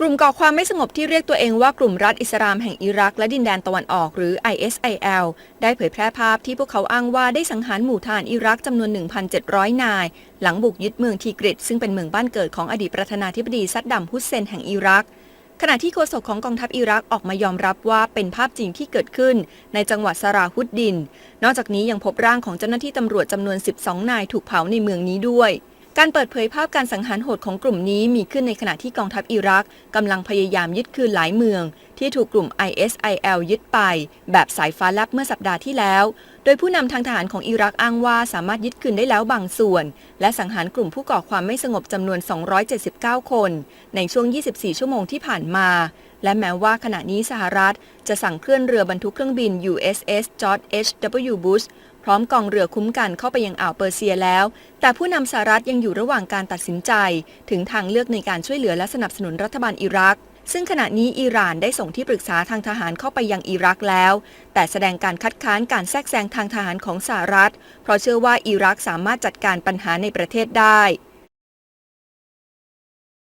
กลุ่มก่อความไม่สงบที่เรียกตัวเองว่ากลุ่มรัฐอิสลามแห่งอิรักและดินแดนตะวันออกหรือ ISIL ได้เผยแพร่ภาพที่พวกเขาอ้างว่าได้สังหารหมู่ทหารอิรักจำนวน 1,700 นาย หลังบุกยึดเมืองทีกริดซึ่งเป็นเมืองบ้านเกิดของอดีตประธานาธิบดีซัดดัมฮุสเซนแห่งอิรัก ขณะที่โฆษกของกองทัพอิรักออกมายอมรับว่าเป็นภาพจริงที่เกิดขึ้น ในจังหวัดสราฮุดดิน นอกจากนี้ยังพบร่างของเจ้าหน้าที่ตำรวจจำนวน 12 นายถูกเผาในเมืองนี้ด้วย การเปิดเผยภาพการสังหารโหดของกลุ่มนี้มีขึ้นในขณะที่กองทัพอิรักกำลังพยายามยึดคืนหลายเมือง ที่ถูกกลุ่ม ISIL ยึดไป แบบสายฟ้าแลบเมื่อสัปดาห์ที่แล้ว โดยผู้นำทางทหารของอิรักอ้างว่าสามารถยึดคืนได้แล้วบางส่วน และสังหารกลุ่มผู้ก่อความไม่สงบจำนวน 279 คน ในช่วง 24 ชั่วโมงที่ผ่านมา และแม้ว่าขณะนี้สหรัฐจะสั่งเคลื่อนเรือบรรทุกเครื่องบิน USS George H.W. Bush พร้อมกองเรือคุ้มกันเข้าไปยังอ่าวเปอร์เซียแล้ว แต่ผู้นำสหรัฐยังอยู่ระหว่างการตัดสินใจ ถึงทางเลือกในการช่วยเหลือและสนับสนุนรัฐบาลอิรัก ซึ่งขณะนี้อิหร่านได้ส่งที่ปรึกษาทางทหารเข้าไปยังอิรักแล้ว แต่แสดงการคัดค้านการแทรกแซงทางทหารของสหรัฐ เพราะเชื่อว่าอิรักสามารถจัดการปัญหาในประเทศได้